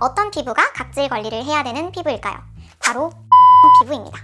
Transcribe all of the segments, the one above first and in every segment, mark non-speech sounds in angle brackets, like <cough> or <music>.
어떤 피부가 각질 관리를 해야 되는 피부일까요? 바로 <laughs> 피부입니다.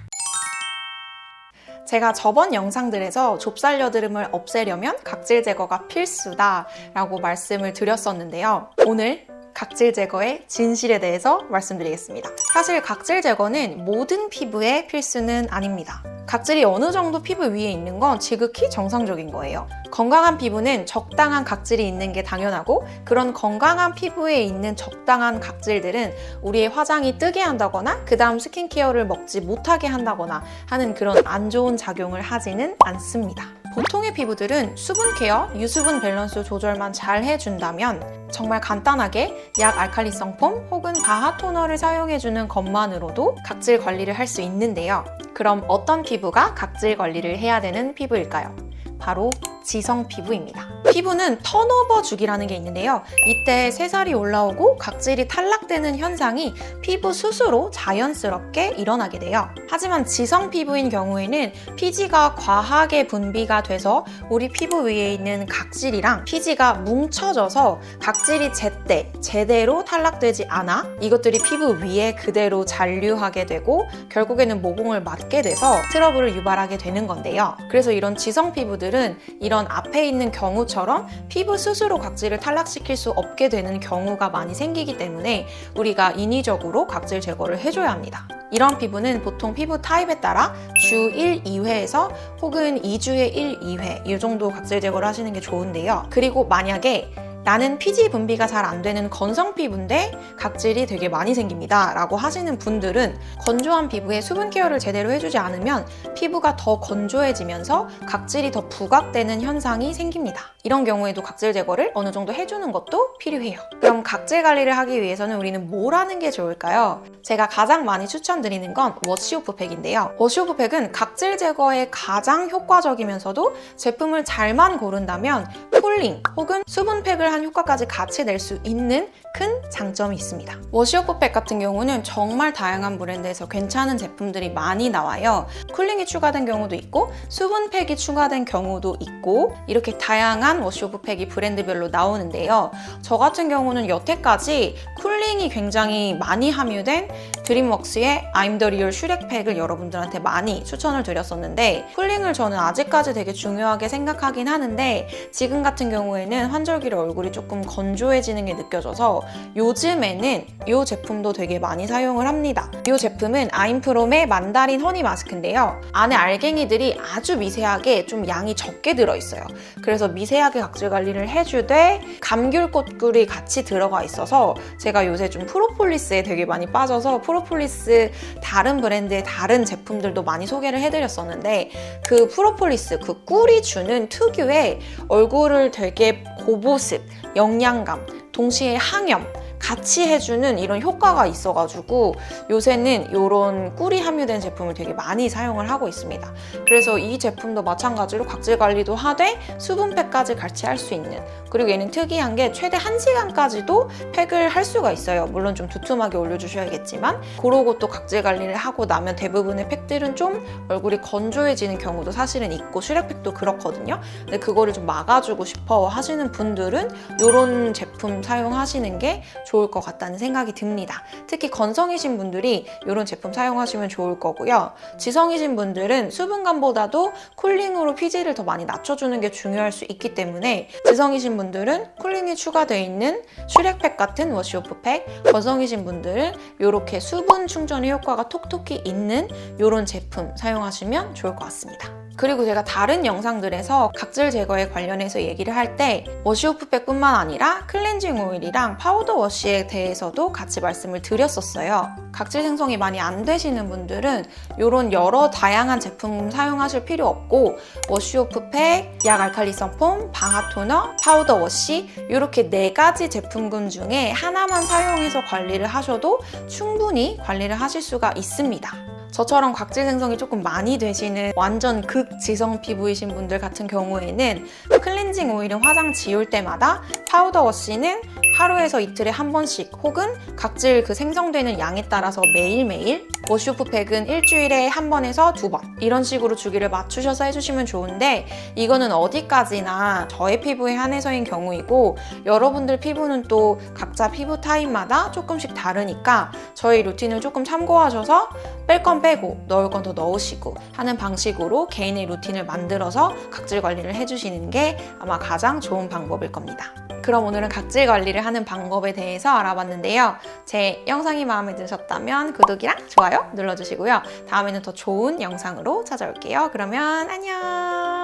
제가 저번 영상들에서 좁쌀 여드름을 없애려면 각질 제거가 필수다 라고 말씀을 드렸었는데요. 오늘 각질 제거의 진실에 대해서 말씀드리겠습니다. 사실 각질 제거는 모든 피부의 필수는 아닙니다. 각질이 어느 정도 피부 위에 있는 건 지극히 정상적인 거예요. 건강한 피부는 적당한 각질이 있는 게 당연하고 그런 건강한 피부에 있는 적당한 각질들은 우리의 화장이 뜨게 한다거나 그 다음 스킨케어를 먹지 못하게 한다거나 하는 그런 안 좋은 작용을 하지는 않습니다. 보통의 피부들은 수분 케어, 유수분 밸런스 조절만 잘 해준다면 정말 간단하게 약 알칼리성 폼 혹은 바하 토너를 사용해주는 것만으로도 각질 관리를 할 수 있는데요. 그럼 어떤 피부가 각질 관리를 해야 되는 피부일까요? 바로 지성 피부입니다. 피부는 턴오버 주기라는 게 있는데요. 이때 새살이 올라오고 각질이 탈락되는 현상이 피부 스스로 자연스럽게 일어나게 돼요. 하지만 지성 피부인 경우에는 피지가 과하게 분비가 돼서 우리 피부 위에 있는 각질이랑 피지가 뭉쳐져서 각질이 제때 제대로 탈락되지 않아 이것들이 피부 위에 그대로 잔류하게 되고 결국에는 모공을 맞게 돼서 트러블을 유발하게 되는 건데요. 그래서 이런 지성 피부들은 이런 앞에 있는 경우처럼 피부 스스로 각질을 탈락시킬 수 없게 되는 경우가 많이 생기기 때문에 우리가 인위적으로 각질 제거를 해줘야 합니다. 이런 피부는 보통 피부 타입에 따라 주 1, 2회에서 혹은 2주에 1, 2회 이 정도 각질 제거를 하시는 게 좋은데요. 그리고 만약에 나는 피지 분비가 잘 안 되는 건성 피부인데 각질이 되게 많이 생깁니다 라고 하시는 분들은 건조한 피부에 수분 케어를 제대로 해주지 않으면 피부가 더 건조해지면서 각질이 더 부각되는 현상이 생깁니다. 이런 경우에도 각질 제거를 어느 정도 해주는 것도 필요해요. 그럼 각질 관리를 하기 위해서는 우리는 뭘 하는 게 좋을까요? 제가 가장 많이 추천드리는 건 워시오프 팩인데요. 워시오프 팩은 각질 제거에 가장 효과적이면서도 제품을 잘만 고른다면 쿨링 혹은 수분 팩을 한 효과까지 같이 낼 수 있는 큰 장점이 있습니다. 워시오프팩 같은 경우는 정말 다양한 브랜드에서 괜찮은 제품들이 많이 나와요. 쿨링이 추가된 경우도 있고 수분팩이 추가된 경우도 있고 이렇게 다양한 워시오프팩이 브랜드별로 나오는데요. 저 같은 경우는 여태까지 쿨링이 굉장히 많이 함유된 드림웍스의 I'm the Real 슈렉팩을 여러분들한테 많이 추천을 드렸었는데 쿨링을 저는 아직까지 되게 중요하게 생각하긴 하는데 지금 같은 경우에는 환절기로 얼굴 이 조금 건조해지는 게 느껴져서 요즘에는 이 제품도 되게 많이 사용을 합니다. 이 제품은 아임프롬의 만다린 허니 마스크인데요. 안에 알갱이들이 아주 미세하게 좀 양이 적게 들어있어요. 그래서 미세하게 각질 관리를 해주되 감귤 꽃꿀이 같이 들어가 있어서 제가 요새 좀 프로폴리스에 되게 많이 빠져서 프로폴리스 다른 브랜드의 다른 제품들도 많이 소개를 해드렸었는데 그 프로폴리스 그 꿀이 주는 특유의 얼굴을 되게 고보습, 영양감, 동시에 항염 같이 해주는 이런 효과가 있어가지고 요새는 이런 꿀이 함유된 제품을 되게 많이 사용을 하고 있습니다. 그래서 이 제품도 마찬가지로 각질 관리도 하되 수분팩까지 같이 할 수 있는 그리고 얘는 특이한 게 최대 1시간까지도 팩을 할 수가 있어요. 물론 좀 두툼하게 올려주셔야겠지만 그러고 또 각질 관리를 하고 나면 대부분의 팩들은 좀 얼굴이 건조해지는 경우도 사실은 있고 슈렉팩도 그렇거든요. 근데 그거를 좀 막아주고 싶어 하시는 분들은 이런 제품 사용하시는 게 좋을 것 같다는 생각이 듭니다. 특히 건성이신 분들이 이런 제품 사용하시면 좋을 거고요. 지성이신 분들은 수분감보다도 쿨링으로 피지를 더 많이 낮춰주는 게 중요할 수 있기 때문에 지성이신 분들은 쿨링이 추가되어 있는 슈렉팩 같은 워시오프팩, 건성이신 분들은 이렇게 수분 충전의 효과가 톡톡히 있는 이런 제품 사용하시면 좋을 것 같습니다. 그리고 제가 다른 영상들에서 각질 제거에 관련해서 얘기를 할 때 워시오프팩뿐만 아니라 클렌징 오일이랑 파우더 워시에 대해서도 같이 말씀을 드렸었어요. 각질 생성이 많이 안 되시는 분들은 이런 여러 다양한 제품 사용하실 필요 없고 워시오프팩, 약 알칼리성 폼, 방아 토너, 파우더 워시 이렇게 네 가지 제품군 중에 하나만 사용해서 관리를 하셔도 충분히 관리를 하실 수가 있습니다. 저처럼 각질 생성이 조금 많이 되시는 완전 극지성 피부이신 분들 같은 경우에는 클렌징 오일은 화장 지울 때마다 파우더 워시는 하루에서 이틀에 한 번씩 혹은 각질 그 생성되는 양에 따라 따라서 매일매일 워시오프팩은 일주일에 한 번에서 두 번 이런 식으로 주기를 맞추셔서 해주시면 좋은데 이거는 어디까지나 저의 피부에 한해서인 경우이고 여러분들 피부는 또 각자 피부 타입마다 조금씩 다르니까 저희 루틴을 조금 참고하셔서 뺄 건 빼고 넣을 건 더 넣으시고 하는 방식으로 개인의 루틴을 만들어서 각질 관리를 해주시는 게 아마 가장 좋은 방법일 겁니다. 그럼 오늘은 각질 관리를 하는 방법에 대해서 알아봤는데요. 제 영상이 마음에 드셨다면 구독이랑 좋아요 눌러주시고요. 다음에는 더 좋은 영상으로 찾아올게요. 그러면 안녕!